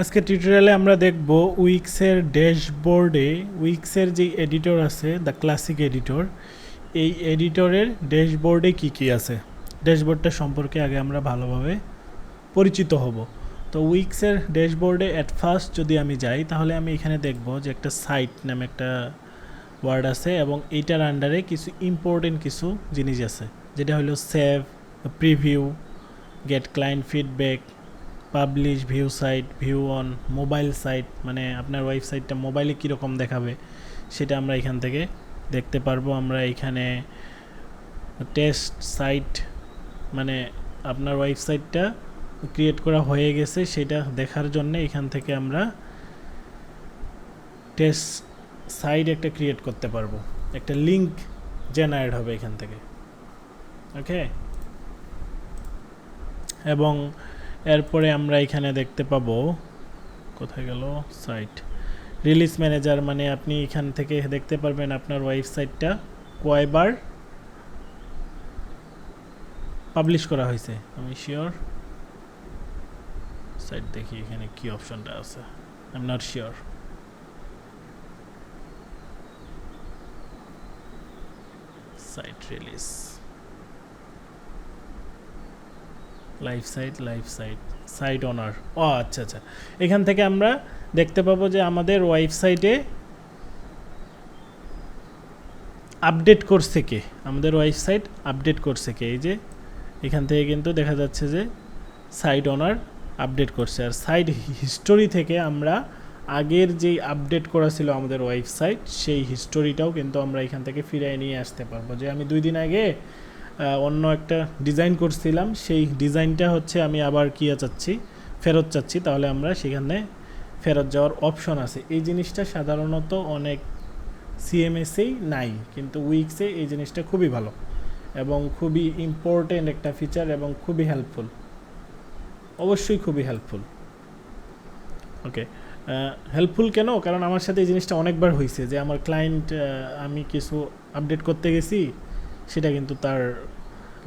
আজকে টিউটোরিয়ালে আমরা দেখব উইক্সের ড্যাশবোর্ডে উইক্সের যে এডিটর আছে দ্য ক্লাসিক এডিটর এই এডিটরের ড্যাশবোর্ডে কি কি আছে? ড্যাশবোর্ডটা সম্পর্কে আগে আমরা ভালোভাবে পরিচিত হব। তো উইক্সের ড্যাশবোর্ডে অ্যাট ফার্স্ট যদি আমি যাই, তাহলে আমি এখানে দেখব যে একটা সাইট নামে একটা ওয়ার্ড আছে এবং এইটার আন্ডারে কিছু ইম্পর্টেন্ট কিছু জিনিস আছে। যেটা হলো save preview get client feedback publish view site view on mobile site মানে আপনার ওয়েবসাইটটা মোবাইলে কীরকম দেখাবে, সেটা আমরা এখান থেকে দেখতে পারব। আমরা এখানে টেস্ট সাইট মানে আপনার ওয়েবসাইটটা ক্রিয়েট করা হয়ে গেছে, সেটা দেখার জন্য এখান থেকে আমরা টেস্ট সাইট একটা ক্রিয়েট করতে পারব। একটা লিঙ্ক জেনারেট হবে এখান থেকে। ওকে এবং এরপরে আমরা এখানে দেখতে পাবো, কোথায় গেল? সাইট রিলিজ ম্যানেজার মানে আপনি এখান থেকে দেখতে পারবেন আপনার ওয়েবসাইটটা কয়বার পাবলিশ করা হয়েছে। আমি শিওর সাইট দেখি এখানে কি অপশনটা আছে। I am not sure site release live site life site site owner ও আচ্ছা আচ্ছা। এখান থেকে আমরা দেখতে পাবো যে আমাদের ওয়েবসাইটে আপডেট করছে কে? আমাদের ওয়েবসাইট আপডেট করছে কে? এই যে, এখান থেকে কিন্তু দেখা যাচ্ছে যে সাইট ওনার আপডেট করছে। আর সাইট হিস্টোরি থেকে আমরা আগের যেই আপডেট করা ছিল আমাদের ওয়েবসাইট সেই হিস্টোরিটাও কিন্তু আমরা এখান থেকে ফিরিয়ে নিয়ে আসতে পারব। যে আমি দুই দিন আগে অন্য একটা ডিজাইন করছিলাম। সেই ডিজাইনটা হচ্ছে আমি আবার কী চাচ্ছি? ফেরত চাচ্ছি। তাহলে আমরা সেখানে ফেরত যাওয়ার অপশন আছে। এই জিনিসটা সাধারণত অনেক সিএমএসেই নাই, কিন্তু উইক্সে এই জিনিসটা খুবই ভালো এবং খুবই ইম্পর্টেন্ট একটা ফিচার এবং খুবই হেল্পফুল অবশ্যই খুবই হেল্পফুল ওকে হেল্পফুল কেন? কারণ আমার সাথে এই জিনিসটা অনেকবার হয়েছে যে আমার ক্লায়েন্ট আমি কিছু আপডেট করতে গেছি সেটা কিন্তু তার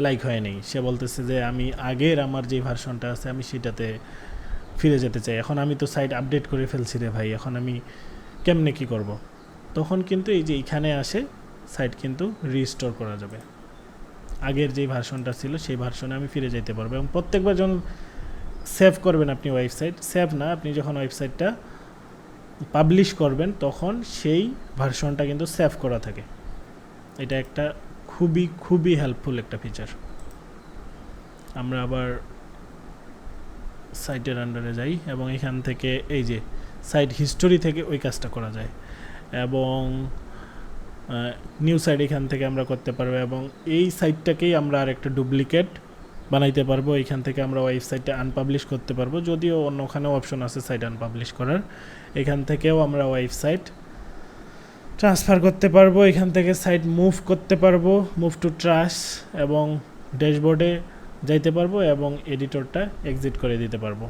লাইক হয়নি সে বলতেছে যে, আমি আগের আমার যে ভার্সনটা আছে, আমি সেটাতে ফিরে যেতে চাই। এখন আমি তো সাইট আপডেট করে ফেলছি রে ভাই, এখন আমি কেমনে কি করব। তখন কিন্তু এই যে এইখানে আসে সাইট কিন্তু রিস্টোর করা যাবে। আগের যে ভার্সনটা ছিল, সেই ভার্সনে আমি ফিরে যেতে পারব। এবং প্রত্যেকবার যখন সেভ করবেন আপনি ওয়েবসাইট সেভ না, আপনি যখন ওয়েবসাইটটা পাবলিশ করবেন, তখন সেই ভার্সনটা কিন্তু সেভ করা থাকে। এটা একটা খুবই খুবই হেল্পফুল একটা ফিচার আমরা আবার সাইটের আন্ডারে যাই এবং এখান থেকে এই যে সাইট হিস্টোরি থেকে ওই কাজটা করা যায় এবং নিউ সাইট এখান থেকে আমরা করতে পারব এবং এই সাইটটাকেই আমরা আর একটা ডুপ্লিকেট বানাইতে পারব। এখান থেকে আমরা ওয়েবসাইটটা আনপাবলিশ করতে পারব। যদিও অন্য ওখানেও অপশন আছে সাইট আনপাবলিশ করার। এখান থেকেও আমরা ওয়েবসাইট ট্রান্সফার করতে পারব, এখান থেকে সাইট মুভ করতে পারব মুভ টু ট্রাস এবং ড্যাশবোর্ডে যাইতে পারব এবং এডিটরটা এক্সিট করে দিতে পারব।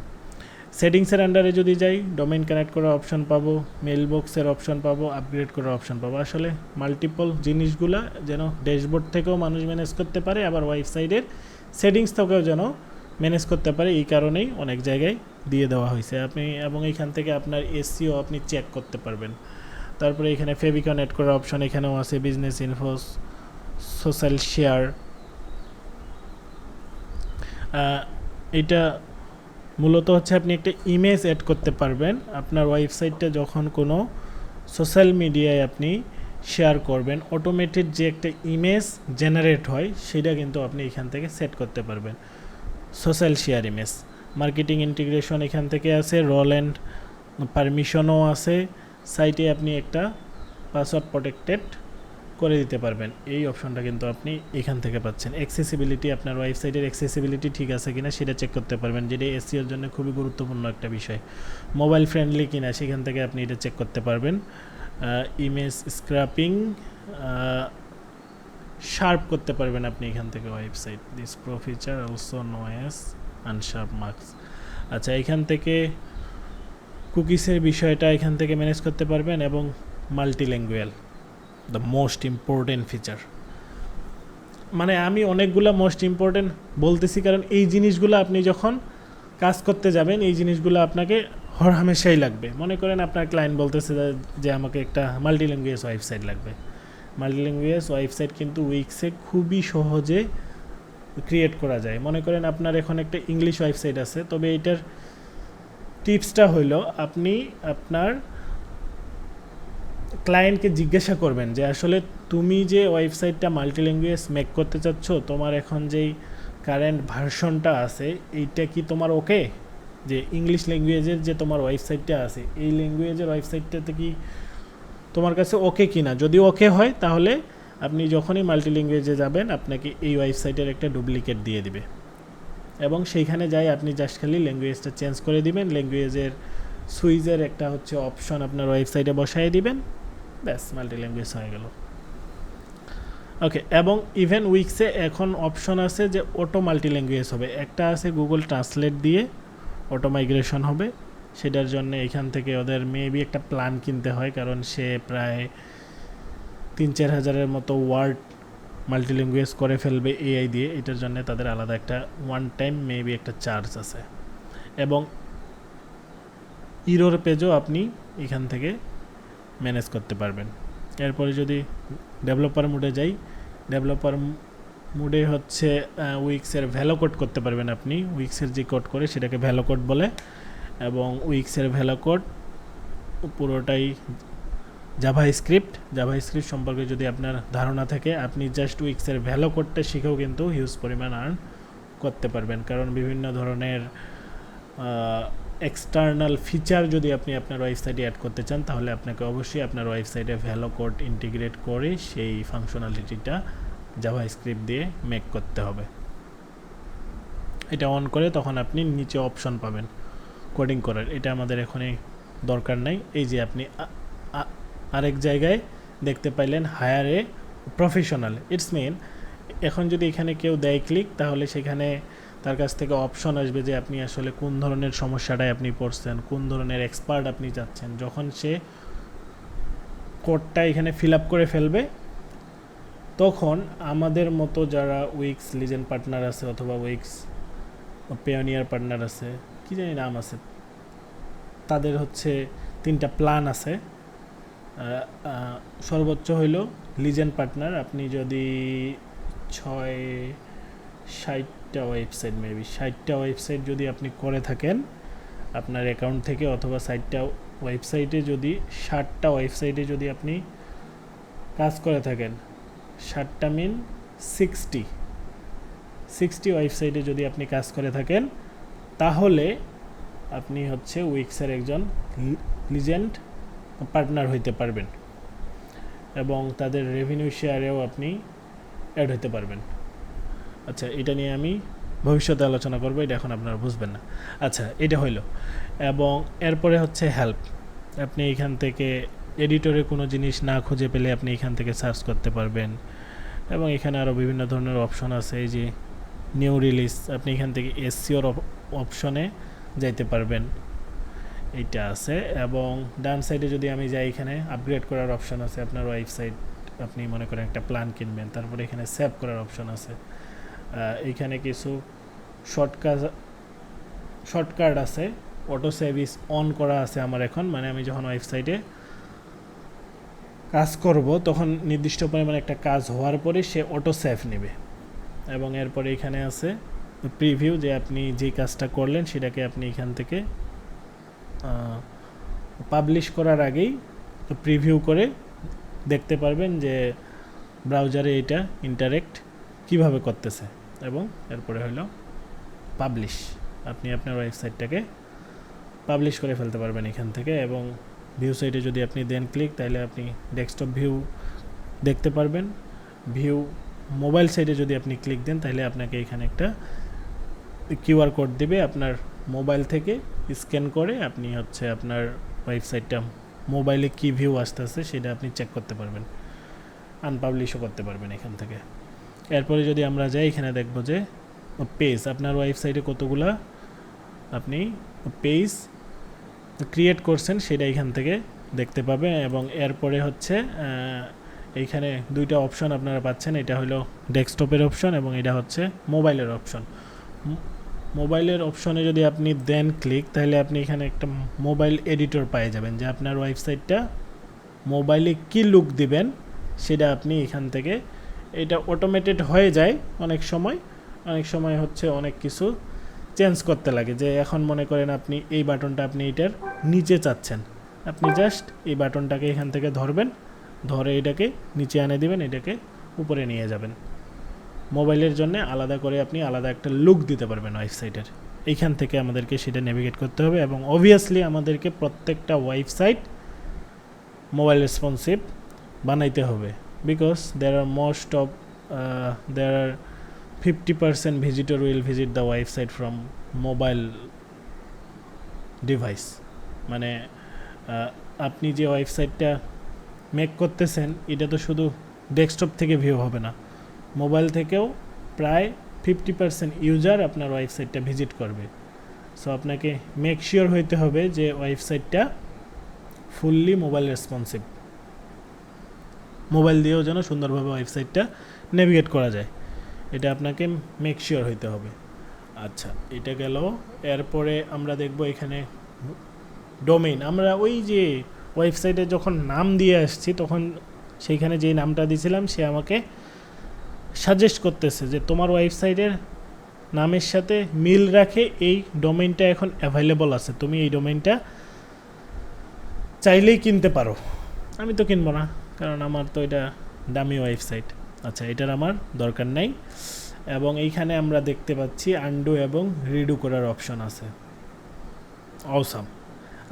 সেটিংসের আন্ডারে যদি যাই ডোমেইন কানেক্ট করার অপশন পাবো মেল বক্সের অপশন পাবো আপগ্রেড করার অপশন পাবো। আসলে মাল্টিপল জিনিসগুলো যেন ড্যাশবোর্ড থেকেও মানুষ ম্যানেজ করতে পারে, আবার ওয়েবসাইটের সেটিংস থেকেও যেন ম্যানেজ করতে পারে, এই কারণেই অনেক জায়গায় দিয়ে দেওয়া হয়েছে। আপনি এবং এখান থেকে আপনার এসিও আপনি চেক করতে পারবেন। তারপরে এখানে ফেবিকন অ্যাড করার অপশন এখানেও আছে বিজনেস ইনফোস সোশ্যাল শেয়ার এটা মূলত হচ্ছে আপনি একটা ইমেজ অ্যাড করতে পারবেন। আপনার ওয়েবসাইটটা যখন কোনো সোশ্যাল মিডিয়ায় আপনি শেয়ার করবেন অটোমেটেড যে একটা ইমেজ জেনারেট হয়, সেটা কিন্তু আপনি এখান থেকে সেট করতে পারবেন। Social share image marketing integration এখান থেকে আছে রোল অ্যান্ড পারমিশনও আছে। সাইটে আপনি একটা পাসওয়ার্ড প্রোটেক্টেড করে দিতে পারবেন। এই অপশনটা কিন্তু আপনি এখান থেকে পাচ্ছেন। অ্যাক্সেসিবিলিটি আপনার ওয়েবসাইটের অ্যাক্সেসিবিলিটি ঠিক আছে কিনা সেটা চেক করতে পারবেন, যেটা এসিওর জন্য খুবই গুরুত্বপূর্ণ একটা বিষয়। মোবাইল ফ্রেন্ডলি কিনা সেখান থেকে আপনি এটা চেক করতে পারবেন। ইমেজ স্ক্র্যাপিং শার্প করতে পারবেন আপনি এখান থেকে website this pro feature also no as unsharp marks আচ্ছা এখান থেকে কুকিসের বিষয়টা এখান থেকে ম্যানেজ করতে পারবেন এবং multilingual the most important feature মানে আমি অনেকগুলো মোস্ট ইম্পর্টেন্ট বলতেছি কারণ এই জিনিসগুলো আপনি যখন কাজ করতে যাবেন, এই জিনিসগুলো আপনাকে হর হামেশাই লাগবে। মনে করেন আপনার ক্লায়েন্ট বলতেছে যে- যে আমাকে একটা মাল্টি ল্যাঙ্গুয়েজ ওয়েবসাইট লাগবে। মাল্টি ল্যাঙ্গুয়েজ ওয়েবসাইট কিন্তু উইক্সে খুবই সহজে ক্রিয়েট করা যায়। মনে করেন আপনার এখন একটা ইংলিশ ওয়েবসাইট আছে, তবে এটার টিপসটা হইল, আপনি আপনার ক্লায়েন্টকে জিজ্ঞাসা করবেন যে, আসলে তুমি যে ওয়েবসাইটটা মাল্টি ল্যাঙ্গুয়েজ মেক করতে চাচ্ছ, তোমার এখন যেই কারেন্ট ভার্সনটা আছে, এইটা কি তোমার ওকে যে ইংলিশ ল্যাঙ্গুয়েজের যে তোমার ওয়েবসাইটটা আছে, এই ল্যাঙ্গুয়েজের ওয়েবসাইটটাতে কি তোমার কাছে ওকে কি না যদি ওকে হয়, তাহলে আপনি যখনই মাল্টি ল্যাঙ্গুয়েজে যাবেন, আপনাকে এই ওয়েবসাইটের একটা ডুপ্লিকেট দিয়ে দিবে। এবং সেইখানে যাই, আপনি জাস্ট খালি ল্যাঙ্গুয়েজটা চেঞ্জ করে দিবেন। ল্যাঙ্গুয়েজের সুইজের একটা হচ্ছে অপশন আপনার ওয়েবসাইটে বসায় দিবেন। ব্যাস মাল্টি ল্যাঙ্গুয়েজ হয়ে গেল। ওকে এবং ইভেন উইক্সে এখন অপশন আছে যে অটো মাল্টি ল্যাঙ্গুয়েজ হবে। একটা আছে গুগল ট্রান্সলেট দিয়ে অটো মাইগ্রেশন হবে। সেটার জন্য এখান থেকে ওদের মেবি একটা প্ল্যান কিনতে হয়, কারণ সে প্রায় তিন চার হাজারের মতো ওয়ার্ড মাল্টি ল্যাঙ্গুয়েজ করে ফেলবে এআই দিয়ে, এটার জন্য তাদের আলাদা একটা ওয়ান টাইম মেবি একটা চার্জ আছে। এবং ইরোর পেজও আপনি এখান থেকে ম্যানেজ করতে পারবেন। এরপরে যদি ডেভেলপার মুডে যাই ডেভেলপার মুডে হচ্ছে উইক্সের ভ্যালো কোড করতে পারবেন আপনি। উইক্সের যে কোড করে সেটাকে ভ্যালো কোড বলে। এবং উইক্সের ভ্যালো কোড পুরোটাই জাভা স্ক্রিপ্ট জাভা স্ক্রিপ্ট সম্পর্কে যদি আপনার ধারণা থাকে, আপনি জাস্ট উইক্সের ভ্যালো কোডটা শিখেও কিন্তু হিউজ পরিমাণ আর্ন করতে পারবেন। কারণ বিভিন্ন ধরনের এক্সটার্নাল ফিচার যদি আপনি আপনার ওয়েবসাইটে অ্যাড করতে চান, তাহলে আপনাকে অবশ্যই আপনার ওয়েবসাইটে ভ্যালো কোড ইন্টিগ্রেট করে সেই ফাংশনালিটিটা জাভা স্ক্রিপ্ট দিয়ে মেক করতে হবে। এটা অন করে তখন আপনি নিচে অপশন পাবেন কোডিং করার। এটা আমাদের এখনই দরকার নাই। এই যে আপনি আরেক জায়গায় দেখতে পাইলেন hire a professional it's mean এখন যদি এখানে কেউ দেয় ক্লিক তাহলে সেখানে তার কাছ থেকে অপশন আসবে যে আপনি আসলে কোন ধরনের সমস্যাটায় আপনি পড়ছেন, কোন ধরনের এক্সপার্ট আপনি চাচ্ছেন। যখন সে কোডটা এখানে ফিল আপ করে ফেলবে, তখন আমাদের মতো যারা উইক্স লিজেন্ড পার্টনার আছে অথবা উইক্স পেয়নিয়ার পার্টনার আছে, কি জানি নাম আছে, তাদের হচ্ছে তিনটা প্ল্যান আছে। সর্বোচ্চ হইল লিজেন্ড পার্টনার। আপনি যদি ছয়, ষাটটা ওয়েবসাইট মেবি ষাটটা ওয়েবসাইট যদি আপনি করে থাকেন, আপনার অ্যাকাউন্ট থেকে অথবা ষাটটা ওয়েবসাইটে যদি, ষাটটা ওয়েবসাইটে যদি আপনি কাজ করে থাকেন, ষাটটা মিন সিক্সটি সিক্সটি ওয়েবসাইটে যদি আপনি কাজ করে থাকেন, তাহলে আপনি হচ্ছে উইক্সের একজন লিজেন্ড পার্টনার হইতে পারবেন। এবং তাদের রেভিনিউ শেয়ারেও আপনি অ্যাড হতে পারবেন। আচ্ছা এটা নিয়ে আমি ভবিষ্যতে আলোচনা করব, এটা এখন আপনারা বুঝবেন না। আচ্ছা এটা হইল। এবং এরপরে হচ্ছে হেল্প আপনি এখান থেকে এডিটরে কোনো জিনিস না খুঁজে পেলে আপনি এখান থেকে সার্চ করতে পারবেন। এবং এখানে আরও বিভিন্ন ধরনের অপশন আছে, এই যে নিউ রিলিজ আপনি এখান থেকে এসসিওর অপশনে যাইতে পারবেন। এইটা আছে এবং ডান সাইডে যদি আমি যাই এখানে আপগ্রেড করার অপশন আছে। আপনার ওয়েবসাইট আপনি মনে করেন একটা প্ল্যান কিনবেন তারপরে এখানে সেভ করার অপশন আছে। আহ, এইখানে কিছু শর্টকাট শর্টকাট আছে। অটো সেভিস অন করা আছে আমার এখন। মানে আমি যখন ওয়েবসাইটে কাজ করব তখন নির্দিষ্ট পরিমাণে একটা কাজ হওয়ার পরে সে অটো সেভ নেবে। এবং এরপরে এখানে আছে প্রিভিউ যে আপনি যে কাজটা করলেন সেটাকে আপনি এখান থেকে পাবলিশ করার আগেই প্রিভিউ করে দেখতে পারবেন যে ব্রাউজারে এটা ইন্টারেক্ট কীভাবে করতেছে এবং এরপরে হলো পাবলিশ আপনি আপনার ওয়েবসাইটটাকে পাবলিশ করে ফেলতে পারবেন এখান থেকে এবং ভিউ সাইটে যদি আপনি দেন ক্লিক তাহলে আপনি ডেস্কটপ ভিউ দেখতে পারবেন। ভিউ মোবাইল সাইটে যদি আপনি ক্লিক দেন, তাহলে আপনাকে এখানে একটা কিউআর কোড দেবে আপনার মোবাইল থেকে স্ক্যান করে আপনি হচ্ছে আপনার ওয়েবসাইটটা মোবাইলে কী ভিউ আসতেছে সেটা আপনি চেক করতে পারবেন। আনপাবলিশও করতে পারবেন এখান থেকে। এরপরে যদি আমরা যাই, এখানে দেখব যে পেজ আপনার ওয়েবসাইটে কতগুলা আপনি পেজ ক্রিয়েট করছেন সেটা এখান থেকে দেখতে পাবেন এবং এরপরে হচ্ছে এইখানে দুইটা অপশন আপনারা পাচ্ছেন। এটা হলো ডেস্কটপের অপশন এবং এটা হচ্ছে মোবাইলের অপশন মোবাইলের অপশনে যদি আপনি দেন ক্লিক তাহলে আপনি এখানে একটা মোবাইল এডিটর পেয়ে যাবেন, যে আপনার ওয়েবসাইটটা মোবাইলে কি লুক দিবেন, সেটা আপনি এখান থেকে, এটা অটোমেটেড হয়ে যায় অনেক সময় অনেক সময় হচ্ছে অনেক কিছু চেঞ্জ করতে লাগে, যে এখন মনে করেন আপনি এই বাটনটা আপনি এটার নিচে চাচ্ছেন, আপনি জাস্ট এই বাটনটাকে এখান থেকে ধরবেন, ধরে এটাকে নিচে এনে দিবেন, এটাকে উপরে নিয়ে যাবেন। মোবাইলের জন্য আলাদা করে আপনি আলাদা একটা লুক দিতে পারবেন ওয়েবসাইটের এইখান থেকে আমাদেরকে সেটা নেভিগেট করতে হবে এবং অবভিয়াসলি আমাদেরকে প্রত্যেকটা ওয়েবসাইট মোবাইল রেসপন্সিভ বানাইতে হবে। Because there are most of their are fifty percent visitor will visit the website from mobile device মানে আপনি যে ওয়েবসাইটটা মেক করতেছেন, এটা তো শুধু ডেস্কটপ থেকে ভিউ হবে না। মোবাইল থেকেও প্রায় ফিফটি পার্সেন্ট ইউজার আপনার ওয়েবসাইটটা ভিজিট করবে। সো আপনাকে মেক শিওর হইতে হবে যে ওয়েবসাইটটা ফুললি মোবাইল রেসপন্সিভ মোবাইল দিয়েও যেন সুন্দরভাবে ওয়েবসাইটটা নেভিগেট করা যায়। এটা আপনাকে মেক শিওর হইতে হবে। আচ্ছা এটা গেল। এরপরে আমরা দেখব এখানে ডোমেইন আমরা ওই যে ওয়েবসাইটে যখন নাম দিয়ে আসছি, তখন সেইখানে যেই নামটা দিয়েছিলাম, সে আমাকে সাজেস্ট করতেছে যে তোমার ওয়েবসাইটের নামের সাথে মিল রাখে, এই ডোমেইনটা এখন অ্যাভেলেবল আছে। তুমি এই ডোমেইনটা চাইলেই কিনতে পারো। আমি তো কিনবো না, কারণ আমার তো এটা দামি ওয়েবসাইট। আচ্ছা এটার আমার দরকার নাই। এবং এইখানে আমরা দেখতে পাচ্ছি আন্ডু এবং রিডু করার অপশন আছে। অসাম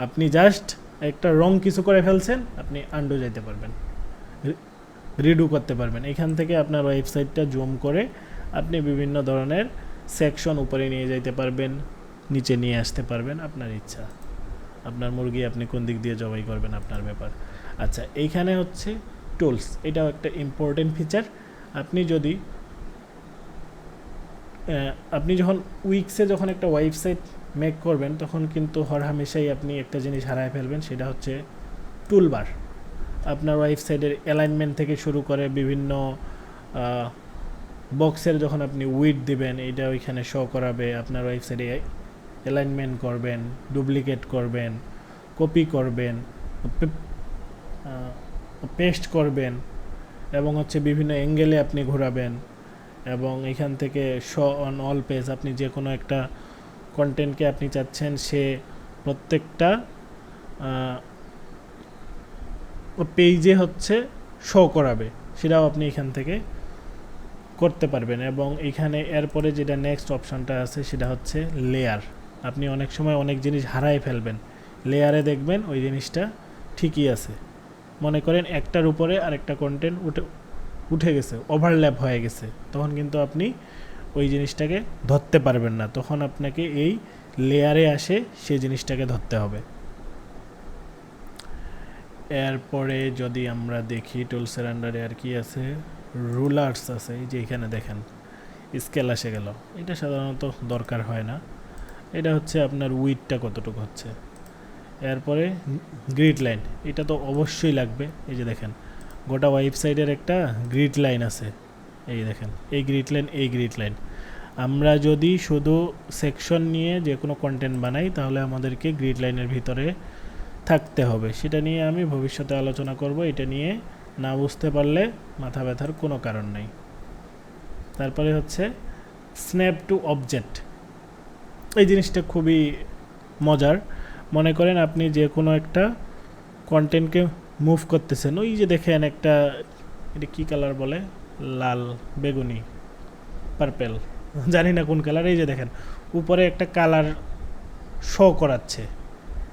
আপনি জাস্ট একটা রং কিছু করে ফেলছেন, আপনি আন্ডু যাইতে পারবেন। রিডু করতে পারবেন। এখান থেকে আপনার ওয়েবসাইটটা জুম করে আপনি বিভিন্ন ধরনের সেকশন উপরে নিয়ে যাইতে পারবেন, নিচে নিয়ে আসতে পারবেন আপনার ইচ্ছা। আপনার মুরগি আপনি কোন দিক দিয়ে জবাই করবেন আপনার ব্যাপার। আচ্ছা এইখানে হচ্ছে টুলস এটাও একটা ইম্পর্টেন্ট ফিচার আপনি যদি আপনি যখন উইক্সে যখন একটা ওয়েবসাইট মেক করবেন, তখন কিন্তু হরহামেশাই আপনি একটা জিনিস হারায় ফেলবেন, সেটা হচ্ছে টুলবার আপনার ওয়েবসাইটের অ্যালাইনমেন্ট থেকে শুরু করে বিভিন্ন বক্সের যখন আপনি উইড দিবেন, এটা ওইখানে শো করাবে, আপনার ওয়েবসাইটে অ্যালাইনমেন্ট করবেন ডুপ্লিকেট করবেন কপি করবেন পেস্ট করবেন এবং হচ্ছে বিভিন্ন অ্যাঙ্গেলে আপনি ঘোরাবেন এবং এখান থেকে শো অন অল পেজ আপনি যে কোনো একটা কন্টেন্টকে আপনি চাচ্ছেন, সে প্রত্যেকটা পেজে হচ্ছে শো করাবে। সেটাও আপনি এখান থেকে করতে পারবেন এবং এখানে এরপরে যেটা নেক্সট অপশানটা আছে সেটা হচ্ছে লেয়ার আপনি অনেক সময় অনেক জিনিস হারায় ফেলবেন। লেয়ারে দেখবেন ওই জিনিসটা ঠিকই আছে। মনে করেন একটার উপরে আরেকটা কন্টেন্ট উঠে উঠে গেছে ওভারল্যাপ হয়ে গেছে, তখন কিন্তু আপনি ওই জিনিসটাকে ধরতে পারবেন না। তখন আপনাকে এই লেয়ারে আসে সেই জিনিসটাকে ধরতে হবে। এরপরে যদি আমরা দেখি টুলসের আন্ডারে আর কি আছে রুলার্স আছে, এই যে এখানে দেখেন স্কেল এসে গেল। এটা সাধারণত দরকার হয় না। এটা হচ্ছে আপনার উইথটা কতটুকু হচ্ছে। এরপরে গ্রিড লাইন এটা তো অবশ্যই লাগবে। এই যে দেখেন, গোটা ওয়েবসাইটের একটা গ্রিড লাইন আছে। এই দেখেন, এই গ্রিড লাইন এই গ্রিড লাইন আমরা যদি শুধু সেকশন নিয়ে যে কোনো কন্টেন্ট বানাই, তাহলে আমাদেরকে গ্রিড লাইনের ভিতরে থাকতে হবে। সেটা নিয়ে আমি ভবিষ্যতে আলোচনা করব। এটা নিয়ে না বুঝতে পারলে মাথা ব্যথার কোনো কারণ নেই। তারপরে হচ্ছে স্ন্যাপ টু অবজেক্ট এই জিনিসটা খুবই মজার। মনে করেন আপনি যে কোনো একটা কন্টেন্টকে মুভ করতেছেন। ওই যে দেখেন একটা, এটা কী কালার বলে? লাল, বেগুনি পার্পেল জানি না কোন কালার এই যে দেখেন, উপরে একটা কালার শো করাচ্ছে।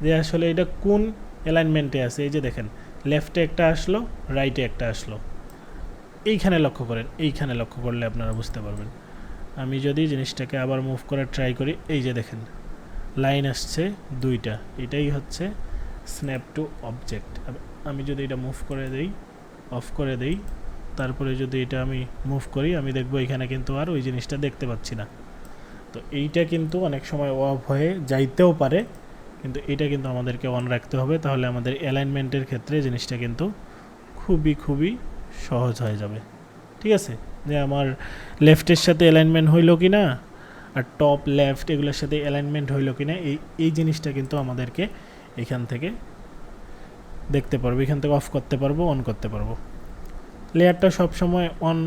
যে আসলে এটা কোন অ্যালাইনমেন্টে আছে? এই যে দেখেন লেফটে একটা আসলো রাইটে একটা আসলো। এইখানে লক্ষ্য করেন, এইখানে লক্ষ্য করলে আপনারা বুঝতে পারবেন। আমি যদি জিনিসটাকে আবার মুভ করে ট্রাই করি, এই যে দেখেন লাইন আসছে দুইটা। এটাই হচ্ছে স্ন্যাপ টু অবজেক্ট আমি যদি এটা মুভ করে দেই অফ করে দেই, তারপরে যদি এটা আমি মুভ করি, আমি দেখব এখানে কিন্তু আর ওই জিনিসটা দেখতে পাচ্ছি না। তো এইটা কিন্তু অনেক সময় অফ হয়ে যাইতেও পারে। কিন্তু এটা কিন্তু আমাদেরকে অন রাখতে হবে, তাহলে আমাদের অ্যালাইনমেন্টের ক্ষেত্রে জিনিসটা কিন্তু খুবই খুবই সহজ হয়ে যাবে। ঠিক আছে? যে আমার লেফটের সাথে অ্যালাইনমেন্ট হইল কি না, আর টপ লেফট এগুলোর সাথে অ্যালাইনমেন্ট হইল কি না, এই এই জিনিসটা কিন্তু আমাদেরকে এখান থেকে দেখতে পারব, এখান থেকে অফ করতে পারব অন করতে পারব। লেয়ারটা সবসময় অন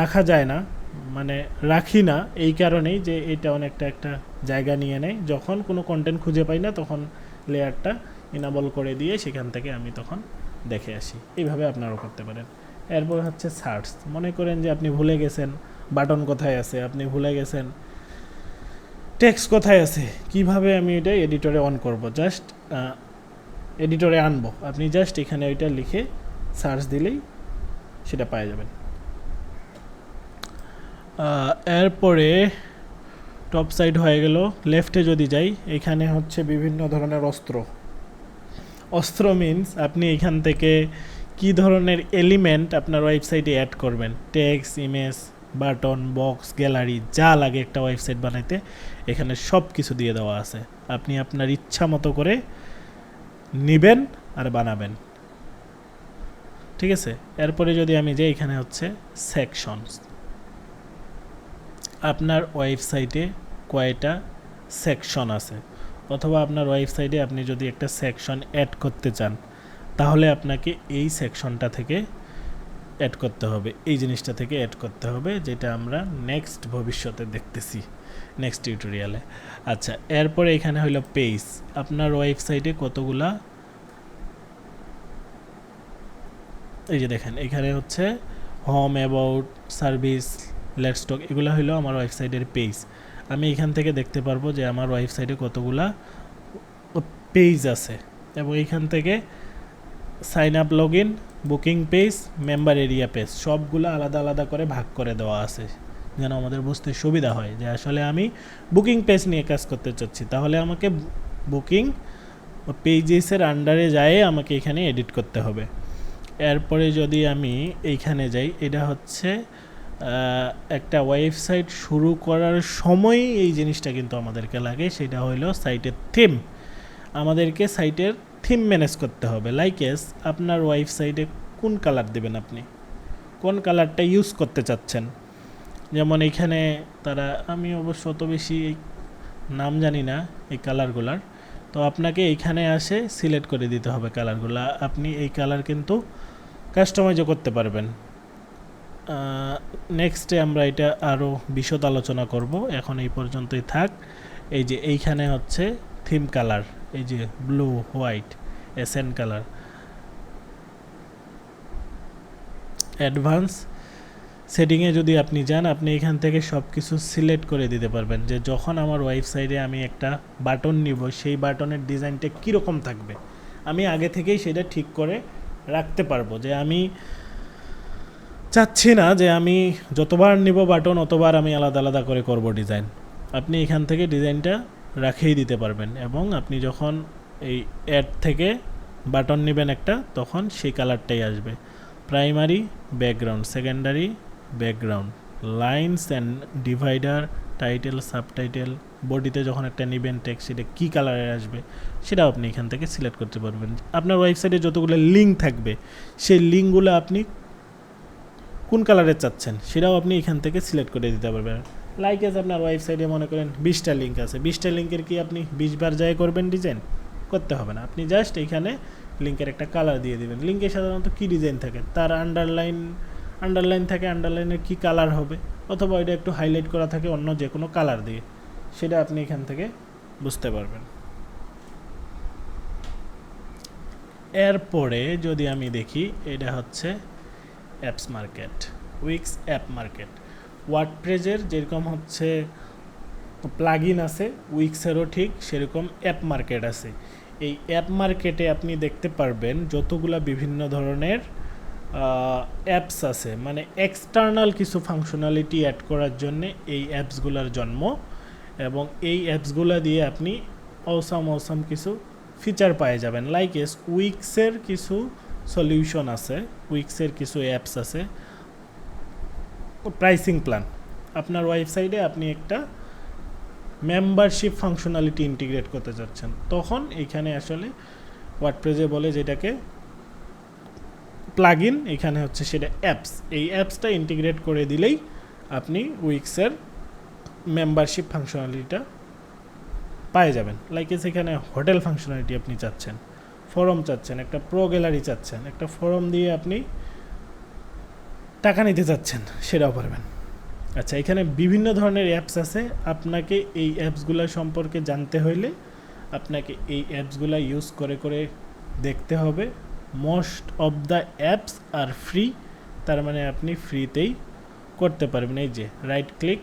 রাখা যায় না মানে রাখি না, এই কারণেই যে এটা অনেকটা একটা জায়গা নিয়ে নেয়। যখন কোনো কন্টেন্ট খুঁজে পাই না, তখন লেয়ারটা ইনাবল করে দিয়ে সেখান থেকে আমি তখন দেখে আসি। এইভাবে আপনারাও করতে পারেন। এরপর হচ্ছে সার্চ মনে করেন যে আপনি ভুলে গেছেন বাটন কোথায় আছে? আপনি ভুলে গেছেন টেক্সট কোথায় আছে? কীভাবে আমি এটা এডিটরে অন করব? জাস্ট এডিটরে আনব। আপনি জাস্ট এখানে ওইটা লিখে সার্চ দিলেই সেটা পাওয়া যাবেন। এরপরে টপ সাইড হয়ে গেল, লেফটে যদি যাই, এখানে হচ্ছে বিভিন্ন ধরনের অস্ত্র। অস্ত্র মিনস আপনি এখান থেকে কি ধরনের এলিমেন্ট আপনার ওয়েবসাইটে অ্যাড করবেন। Text image button box gallery যা লাগে একটা ওয়েবসাইট বানাইতে, এখানে সব কিছু দিয়ে দেওয়া আছে। আপনি আপনার ইচ্ছা মতো করে নিবেন আর বানাবেন। ঠিক আছে? এরপরে যদি আমি যাই, এখানে হচ্ছে সেকশনস আপনার ওয়েবসাইটে কয়টা সেকশন আছে? অথবা আপনার ওয়েবসাইটে আপনি যদি একটা সেকশন অ্যাড করতে চান, তাহলে আপনাকে এই সেকশনটা থেকে অ্যাড করতে হবে। এই জিনিসটা থেকে অ্যাড করতে হবে, যেটা আমরা নেক্সট ভবিষ্যতে দেখতেছি নেক্সট টিউটোরিয়ালে আচ্ছা এরপরে এখানে হলো পেজ আপনার ওয়েবসাইটে কতগুলা? এই যে দেখেন, এখানে হচ্ছে হোম অ্যাবাউট সার্ভিস লেটস্টক এগুলো হলো আমার ওয়েবসাইটের পেজ আমি এখান থেকে দেখতে পারব যে আমার ওয়েবসাইটে কতগুলা পেজ আছে। এবং এখান থেকে sign up log in booking page member area page সবগুলো আলাদা আলাদা করে ভাগ করে দেওয়া আছে। যেন আমাদের বুঝতে সুবিধা হয় যে আসলে আমি বুকিং পেজ নিয়ে কাজ করতে চাচ্ছি। তাহলে আমাকে বুকিং পেজেসের আন্ডারে যায় আমাকে এখানে এডিট করতে হবে। এরপরে যদি আমি এইখানে যাই, এটা হচ্ছে একটা ওয়েবসাইট শুরু করার সময় এই জিনিসটা কিন্তু আমাদেরকে লাগে, সেটা হলো সাইটের থিম। আমাদেরকে সাইটের থিম ম্যানেজ করতে হবে। লাইক এস আপনার ওয়েবসাইটে কোন কালার দেবেন আপনি? কোন কালারটা ইউজ করতে চাচ্ছেন? যেমন এখানে তারা, আমি অবশ্য অত বেশি নাম জানি না, এই কালারগুলার। তো আপনাকে এইখানে আসে সিলেক্ট করে দিতে হবে কালারগুলো। আপনি এই কালার কিন্তু কাস্টমাইজও করতে পারবেন। নেক্সটে আমরা এটা আরও বিশদ আলোচনা করব। এখন এই পর্যন্তই থাক। এই যে এইখানে হচ্ছে থিম কালার এই যে blue white SN colour advance সেটিংয়ে যদি আপনি যান, আপনি এখান থেকে সব কিছু সিলেক্ট করে দিতে পারবেন যে যখন আমার ওয়েবসাইটে আমি একটা বাটন নিব, সেই বাটনের ডিজাইনটা কীরকম থাকবে? আমি আগে থেকেই সেটা ঠিক করে রাখতে পারব যে আমি চাচ্ছি না যে আমি যতবার নিব বাটন, অতবার আমি আলাদা আলাদা করে করব ডিজাইন আপনি এখান থেকে ডিজাইনটা রাখেই দিতে পারবেন এবং আপনি যখন এই অ্যাড থেকে বাটন নেবেন একটা, তখন সেই কালারটাই আসবে। Primary background secondary background lines and divider title subtitle বডিতে যখন একটা নেবেন টেক্সট সেটা কী কালারে আসবে, সেটাও আপনি এখান থেকে সিলেক্ট করতে পারবেন। আপনার ওয়েবসাইটে যতগুলো লিঙ্ক থাকবে, সেই লিঙ্কগুলো আপনি কোন কালারের চাচ্ছেন? সেটাও আপনি এখান থেকে সিলেক্ট করে দিতে পারবেন। লাইক এস আপনার ওয়েবসাইটে মনে করেন বিশটা লিঙ্ক আছে। বিশটা লিঙ্কের কি আপনি বিশ বার যায় করবেন ডিজাইন করতে হবে না। আপনি জাস্ট এখানে লিঙ্কের একটা কালার দিয়ে দিবেন। লিঙ্কে সাধারণত কী ডিজাইন থাকে? তার আন্ডারলাইন আন্ডারলাইন থাকে আন্ডারলাইনের কী কালার হবে? অথবা এটা একটু হাইলাইট করা থাকে অন্য যে কোনো কালার দিয়ে। সেটা আপনি এখান থেকে বুঝতে পারবেন। এরপরে যদি আমি দেখি, এটা হচ্ছে apps market Wix app market ওয়ার্ডপ্রেজের যেরকম হচ্ছে প্লাগ ইন আছে উইক্সেরও ঠিক সেরকম অ্যাপ মার্কেট আছে। এই অ্যাপ মার্কেটে আপনি দেখতে পারবেন যতগুলা বিভিন্ন ধরনের অ্যাপস আছে। মানে এক্সটার্নাল কিছু ফাংশনালিটি অ্যাড করার জন্য এই অ্যাপসগুলোর জন্ম এবং এই অ্যাপসগুলো দিয়ে আপনি অসাম অসাম কিছু ফিচার পায়ে যাবেন। লাইক এস উইক্সের কিছু সলিউশন আছে উইক্সের কিছু অ্যাপস আছে। প্রাইসিং প্ল্যান আপনার ওয়েবসাইটে আপনি একটা মেম্বারশিপ ফাংশনালিটি ইন্টিগ্রেট করতে চাচ্ছেন তখন এখানে আসলে ওয়ার্ডপ্রেজে বলে যেটাকে প্লাগ ইন এখানে হচ্ছে সেটা অ্যাপস এই অ্যাপসটা ইন্টিগ্রেট করে দিলেই আপনি উইক্সের মেম্বারশিপ ফাংশনালিটিটা পায়ে যাবেন। লাইক সেখানে হোটেল ফাংশনালিটি আপনি চাচ্ছেন। ফরম চাচ্ছেন, একটা প্রো গ্যালারি চাচ্ছেন, একটা ফরম দিয়ে আপনি টাকা নিতে চাচ্ছেন, সেটাও পারবেন। আচ্ছা এখানে বিভিন্ন ধরনের অ্যাপস আছে। আপনাকে এই অ্যাপসগুলো সম্পর্কে জানতে হইলে আপনাকে এই অ্যাপসগুলো ইউজ করে করে দেখতে হবে। Most of the apps are free তার মানে আপনি ফ্রিতেই করতে পারবেন। এই যে রাইট ক্লিক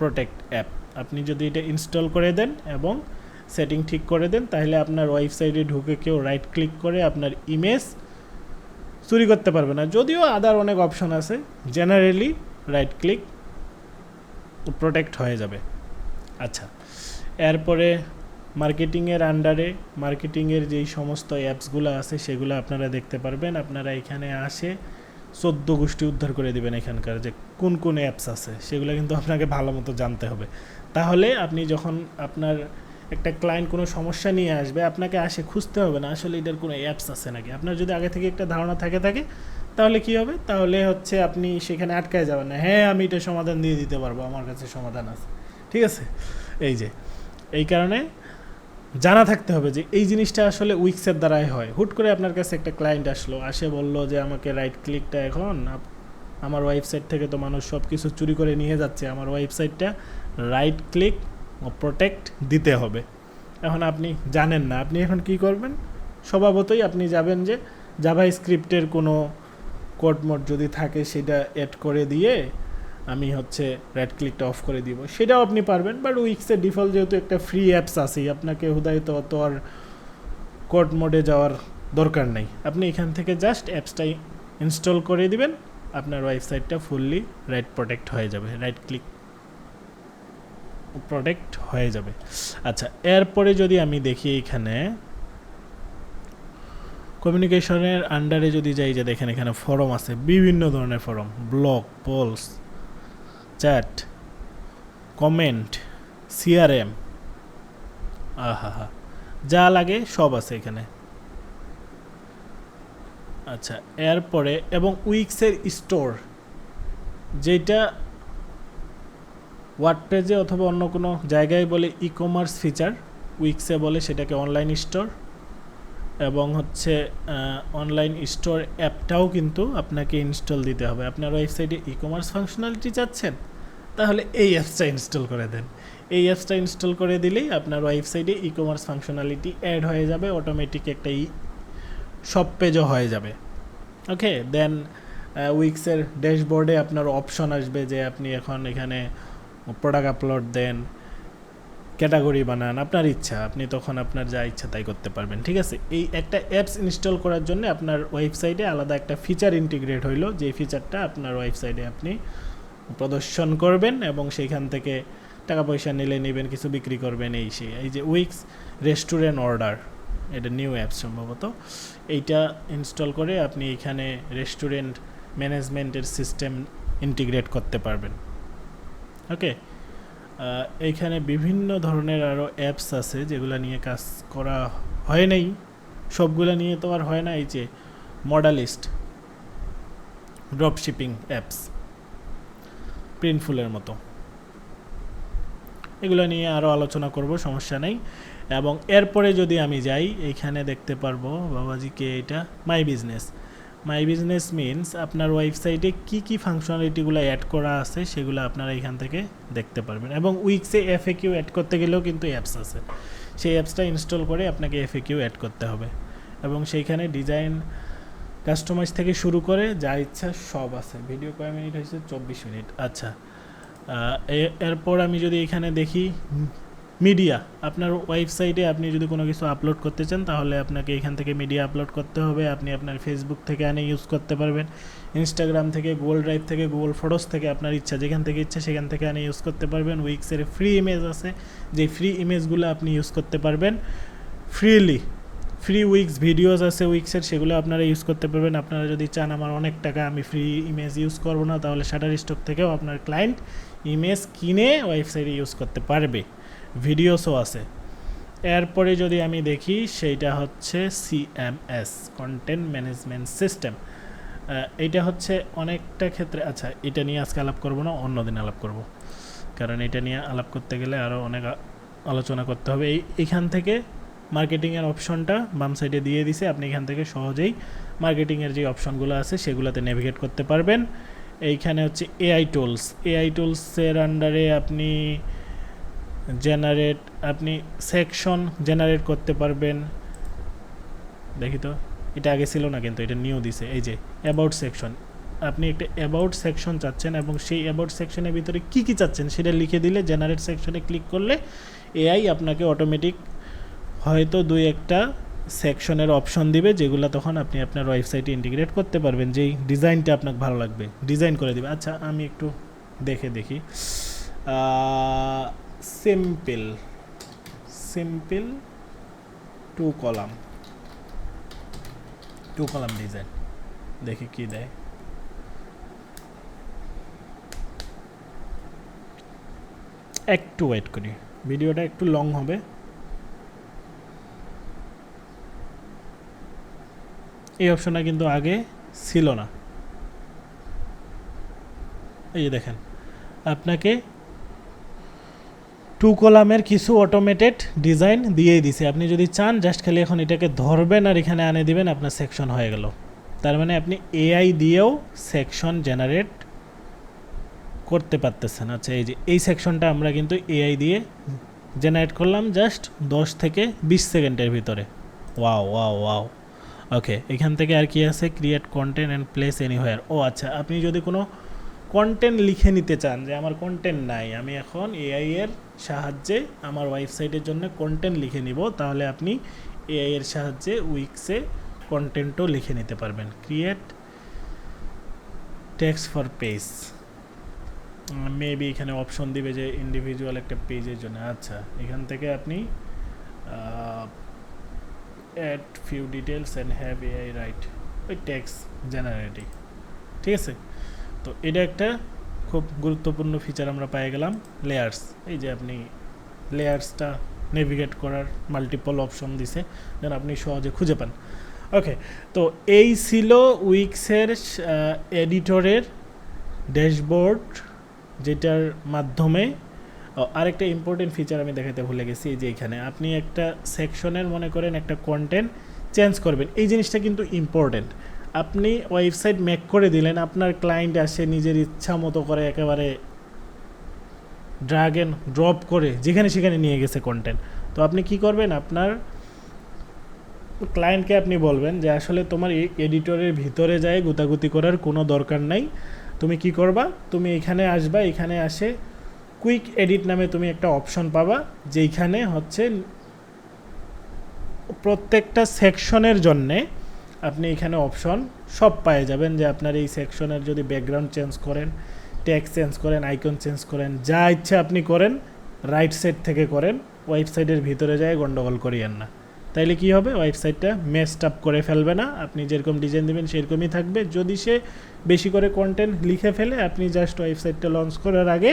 প্রোটেক্ট অ্যাপ আপনি যদি এটা ইনস্টল করে দেন এবং সেটিং ঠিক করে দেন, তাহলে আপনার ওয়েবসাইটে ঢুকে কেউ রাইট ক্লিক করে আপনার ইমেজ চুরি করতে পারবে না। যদিও আদার অনেক অপশন আছে জেনারেলি রাইট ক্লিক প্রোটেক্ট হয়ে যাবে। আচ্ছা এরপরে মার্কেটিংয়ের আন্ডারে মার্কেটিংয়ের যেই সমস্ত অ্যাপসগুলো আছে, সেগুলো আপনারা দেখতে পারবেন। আপনারা এখানে আসে চোদ্দ গোষ্ঠী উদ্ধার করে দিবেন এখানকার যে কোন কোন অ্যাপস আছে, সেগুলো কিন্তু আপনাকে ভালো মতো জানতে হবে। তাহলে আপনি যখন আপনার একটা ক্লায়েন্ট কোনো সমস্যা নিয়ে আসবে, আপনাকে আসে খুঁজতে হবে না। আসলে এটার কোনো অ্যাপস আছে নাকি? আপনার যদি আগে থেকে একটা ধারণা থাকে থাকে, তাহলে কি হবে? তাহলে হচ্ছে আপনি সেখানে আটকায় যাবেন না। হ্যাঁ আমি এটা সমাধান দিয়ে দিতে পারব, আমার কাছে সমাধান আছে। ঠিক আছে? এই যে, এই কারণে জানা থাকতে হবে যে এই জিনিসটা আসলে উইক্সের দ্বারাই হয়। হুট করে আপনার কাছে একটা ক্লায়েন্ট আসলো, আসে বলল যে আমাকে রাইট ক্লিকটা এখন আমার ওয়েবসাইট থেকে তো মানুষ সব কিছু চুরি করে নিয়ে যাচ্ছে। আমার ওয়েবসাইটটা রাইট ক্লিক প্রোটেক্ট দিতে হবে। এখন আপনি জানেন না। আপনি এখন কি করবেন? স্বভাবতই আপনি যাবেন যে জাভা স্ক্রিপ্টের কোনো কোড মোড যদি থাকে, সেটা অ্যাড করে দিয়ে আমি হচ্ছে রেড ক্লিকটা অফ করে দিব। সেটাও আপনি পারবেন বাট উইক্সের ডিফল্ট যেহেতু একটা ফ্রি অ্যাপস আছেই, আপনাকে হুদায়ত অত আর কোড মোডে যাওয়ার দরকার নেই। আপনি এখান থেকে জাস্ট অ্যাপসটাই ইনস্টল করে দিবেন, আপনার ওয়েবসাইটটা ফুললি রাইট প্রোটেক্ট হয়ে যাবে রাইট ক্লিক প্রোটেক্ট হয়ে যাবে। আচ্ছা এরপরে যদি আমি দেখি এখানে, কমিউনিকেশনের আন্ডারে যদি যাই, যে দেখেন এখানে ফরম আছে, বিভিন্ন ধরনের form blog polls chat comment CRM আহা হা যা লাগে সব আছে এখানে। আচ্ছা এরপরে, এবং উইক্সের স্টোর যেটা ওয়ার্ডপেজে অথবা অন্য কোনো জায়গায় বলে ই কমার্স ফিচার উইক্সে বলে সেটাকে অনলাইন স্টোর এবং হচ্ছে অনলাইন স্টোর অ্যাপটাও কিন্তু আপনাকে ইনস্টল দিতে হবে। আপনার ওয়েবসাইটে ই কমার্স ফাংশনালিটি চাচ্ছেন, তাহলে এই অ্যাপসটা ইনস্টল করে দেন। এই অ্যাপসটা ইনস্টল করে দিলেই আপনার ওয়েবসাইটে ই কমার্স ফাংশনালিটি অ্যাড হয়ে যাবে অটোমেটিক একটা ই সব পেজও হয়ে যাবে। ওকে দেন উইক্সের ড্যাশবোর্ডে আপনার অপশন আসবে যে আপনি এখন এখানে প্রোডাক্ট আপলোড দেন ক্যাটাগরি বানান, আপনার ইচ্ছা, আপনি তখন আপনার যা ইচ্ছা তাই করতে পারবেন, ঠিক আছে? এই একটা অ্যাপস ইনস্টল করার জন্য আপনার ওয়েবসাইটে আলাদা একটা ফিচার ইন্টিগ্রেট হইল যে ফিচারটা আপনার ওয়েবসাইটে আপনি প্রদর্শন করবেন এবং সেইখান থেকে টাকা পয়সা নিলে নেবেন, কিছু বিক্রি করবেন, এই সেই। এই যে উইক্স রেস্টুরেন্ট অর্ডার এটা নিউ অ্যাপস সম্ভবত। এইটা ইনস্টল করে আপনি এখানে রেস্টুরেন্ট ম্যানেজমেন্টের সিস্টেম ইন্টিগ্রেট করতে পারবেন। ওকে এইখানে বিভিন্ন ধরনের আরও অ্যাপস আছে যেগুলো নিয়ে কাজ করা হয় নাই। সবগুলো নিয়ে তো আর হয় না এই যে মডালিস্ট ড্রপ শিপিং অ্যাপস প্রিন্টফুলের মতো। এগুলো নিয়ে আরও আলোচনা করব, সমস্যা নেই। এবং এরপরে যদি আমি যাই, এইখানে দেখতে পারব বাবাজিকে এটা my business my business means আপনার ওয়েবসাইটে কি কি ফাংশনালিটিগুলো অ্যাড করা আছে সেগুলো আপনারা এখান থেকে দেখতে পারবেন। এবং উইক্সে এফএ কিউ অ্যাড করতে গেলেও কিন্তু অ্যাপস আছে। সেই অ্যাপসটা ইনস্টল করে আপনাকে এফএ কিউ অ্যাড করতে হবে। এবং সেইখানে ডিজাইন কাস্টমাইজ থেকে শুরু করে যা ইচ্ছা সব আছে। ভিডিও কয় মিনিট হয়েছে? চব্বিশ মিনিট আচ্ছা এরপর আমি যদি এখানে দেখি মিডিয়া আপনার ওয়েবসাইটে আপনি যদি কোনো কিছু আপলোড করতে চান, তাহলে আপনাকে এখান থেকে মিডিয়া আপলোড করতে হবে। আপনি আপনার ফেসবুক থেকে আনে ইউজ করতে পারবেন। ইনস্টাগ্রাম থেকে গুগল ড্রাইভ থেকে গুগল ফটোস থেকে আপনার ইচ্ছা, যেখান থেকে ইচ্ছা সেখান থেকে আনে ইউজ করতে পারবেন। উইক্সের ফ্রি ইমেজ আছে, যে ফ্রি ইমেজগুলো আপনি ইউজ করতে পারবেন ফ্রিলি ফ্রি উইক্স ভিডিওস আছে উইক্সের সেগুলো আপনারা ইউজ করতে পারবেন। আপনারা যদি চান আমার অনেক টাকা আমি ফ্রি ইমেজ ইউজ করব না, তাহলে শাটার স্টক থেকেও আপনার ক্লায়েন্ট ইমেজ কিনে ওয়েবসাইটে ইউজ করতে পারবে। ভিডিওসও আছে। এরপরে যদি আমি দেখি, সেইটা হচ্ছে সিএমএস কন্টেন্ট ম্যানেজমেন্ট সিস্টেম এইটা হচ্ছে অনেকটা ক্ষেত্রে আচ্ছা এটা নিয়ে আজকে আলাপ করব না, অন্য দিন আলাপ করব। কারণ এটা নিয়ে আলাপ করতে গেলে আরও অনেক আলোচনা করতে হবে। এই, এখান থেকে মার্কেটিংয়ের অপশনটা বাম সাইডে দিয়ে দিছে। আপনি এখান থেকে সহজেই মার্কেটিংয়ের যে অপশনগুলো আছে, সেগুলোতে নেভিগেট করতে পারবেন। এইখানে হচ্ছে এআই টুলস এআই টুলসের আন্ডারে আপনি জেনারেট আপনি সেকশন জেনারেট করতে পারবেন। দেখি তো, এটা আগে ছিল না কিন্তু, এটা নিউ দিছে। এই যে অ্যাবাউট সেকশন আপনি একটা অ্যাবাউট সেকশন চাচ্ছেন এবং সেই অ্যাবাউট সেকশনের ভিতরে কি কি চাচ্ছেন সেটা লিখে দিলে জেনারেট সেকশনে ক্লিক করলে এআই আপনাকে অটোমেটিক হয়তো দুই একটা সেকশনের অপশন দিবে, যেগুলো তখন আপনি আপনার ওয়েবসাইটে ইন্টিগ্রেট করতে পারবেন, যেই ডিজাইনটা আপনাকে ভালো লাগবে। ডিজাইন করে দিবে। আচ্ছা আমি একটু দেখে দেখি। Simple simple two column two column design দেখি কি দেয়। একটু ওয়েট করি। ভিডিওটা একটু লং হবে। এই অপশনটা কিন্তু আগে ছিল না। এই দেখেন, আপনাকে টু কলামের কিছু অটোমেটেড ডিজাইন দিয়েই দিছে। আপনি যদি চান জাস্ট খালি এখন এটাকে ধরবেন আর এখানে আনে দিবেন, আপনার সেকশন হয়ে গেল। তার মানে আপনি এআই দিয়েও সেকশন জেনারেট করতে পারতেছেন। আচ্ছা এই যে, এই সেকশনটা আমরা কিন্তু এআই দিয়ে জেনারেট করলাম জাস্ট দশ থেকে বিশ সেকেন্ডের ভিতরে। ওয়াও ওয়াও ওয়াও ওকে এখান থেকে আর কি আছে? Create content and place anywhere ও আচ্ছা আপনি যদি কোনো কন্টেন্ট লিখে নিতে চান, যে আমার কন্টেন্ট নাই, আমি এখন এআই এর সাহায্যে আমার ওয়েবসাইটের জন্য কন্টেন্ট লিখে নিব, তাহলে আপনি এআই এর সাহায্যে উইক্সে কন্টেন্টও লিখে নিতে পারবেন। Create text for page maybe এখানে অপশন দিবে যে ইন্ডিভিজুয়াল একটা পেজের জন্য। আচ্ছা এখান থেকে আপনি add few details and have AI write ওই টেক্সট জেনারেটিং ঠিক আছে? তো এটা একটা খুব গুরুত্বপূর্ণ ফিচার আমরা পেয়ে গেলাম লেয়ার্স এই যে আপনি লেয়ার্সটা নেভিগেট করার মাল্টিপল অপশন দিছে, যেন আপনি সহজে খুঁজে পান। ওকে তো এই ছিল উইক্সের এডিটরের ড্যাশবোর্ড যেটার মাধ্যমে আরেকটা ইম্পর্টেন্ট ফিচার আমি দেখাতে ভুলে গেছি, এই যে এখানে। আপনি একটা সেকশনের মনে করেন একটা কন্টেন্ট চেঞ্জ করবেন। এই জিনিসটা কিন্তু ইম্পর্টেন্ট আপনি ওয়েবসাইট মেক করে দিলেন, আপনার ক্লায়েন্ট আসে, নিজের ইচ্ছা মতো করে একেবারে ড্রাগ এন্ড ড্রপ করে যেখানে সেখানে নিয়ে গেছে কন্টেন্ট তো আপনি কি করবেন? আপনার ক্লায়েন্টকে আপনি বলবেন যে, আসলে তোমার এই এডিটরের ভিতরে যায় গুতাগুতি করার কোনো দরকার নাই। তুমি কি করবা? তুমি এখানে আসবা, এখানে আসে কুইক এডিট নামে তুমি একটা অপশন পাবা, যেইখানে হচ্ছে প্রত্যেকটা সেকশনের জন্যে আপনি এখানে অপশন সব পেয়ে যাবেন যে আপনার এই সেকশনের যদি ব্যাকগ্রাউন্ড চেঞ্জ করেন ট্যাগ চেঞ্জ করেন আইকন চেঞ্জ করেন, যা ইচ্ছা আপনি করেন রাইট সাইড থেকে করেন ওয়েবসাইটের ভিতরে যায়, গন্ডগোল করিয়েন না। তাইলে কি হবে? ওয়েবসাইটটা মেসড আপ করে ফেলবে না। আপনি যেরকম ডিজাইন দেবেন, সেরকমই থাকবে। যদি সে বেশি করে কন্টেন্ট লিখে ফেলে, আপনি জাস্ট ওয়েবসাইটটা লঞ্চ করার আগে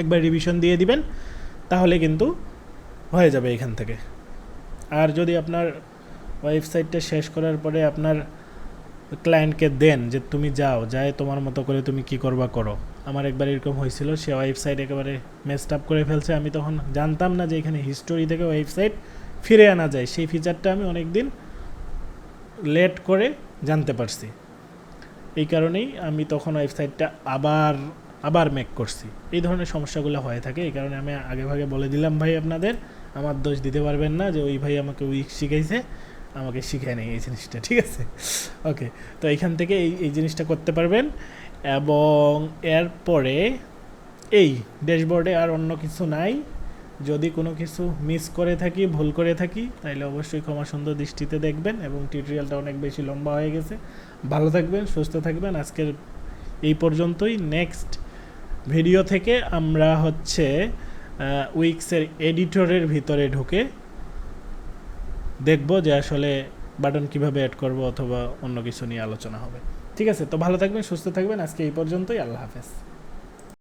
একবার রিভিশন দিয়ে দিবেন, তাহলে কিন্তু হয়ে যাবে এখান থেকে। আর যদি আপনার ওয়েবসাইটটা শেষ করার পরে আপনার ক্লায়েন্টকে দেন যে, তুমি যাও, যায় তোমার মতো করে তুমি কি করবা করো। আমার একবার এরকম হয়েছিল, সে ওয়েবসাইট একেবারে মেসড আপ করে ফেলছে। আমি তখন জানতাম না যে এখানে হিস্টোরি থেকে ওয়েবসাইট ফিরে আনা যায়। সেই ফিচারটা আমি অনেক দিন লেট করে জানতে পারছি। এই কারণেই আমি তখন ওয়েবসাইটটা আবার আবার মেক করছি। এই ধরনের সমস্যাগুলো হয়ে থাকে। এই কারণে আমি আগে ভাগে বলে দিলাম, ভাই, আপনাদের আমার দোষ দিতে পারবেন না যে, ওই ভাই আমাকে উইক শিখাইছে। আমাকে শিখায় নেই এই জিনিসটা, ঠিক আছে? ওকে তো এইখান থেকে এই এই জিনিসটা করতে পারবেন এবং এরপরে এই ড্যাশবোর্ডে আর অন্য কিছু নাই। যদি কোনো কিছু মিস করে থাকি, ভুল করে থাকি তাহলে অবশ্যই ক্ষমা সুন্দর দৃষ্টিতে দেখবেন এবং টিউটোরিয়ালটা অনেক বেশি লম্বা হয়ে গেছে। ভালো থাকবেন, সুস্থ থাকবেন। আজকের এই পর্যন্তই। নেক্সট ভিডিও থেকে আমরা হচ্ছে উইক্সের এডিটরের ভিতরে ঢুকে দেখব যে আসলে বাটন কীভাবে অ্যাড করব অথবা অন্য কিছু নিয়ে আলোচনা হবে। ঠিক আছে, তো ভালো থাকবেন, সুস্থ থাকবেন। আজকে এই পর্যন্তই, আল্লাহ হাফেজ।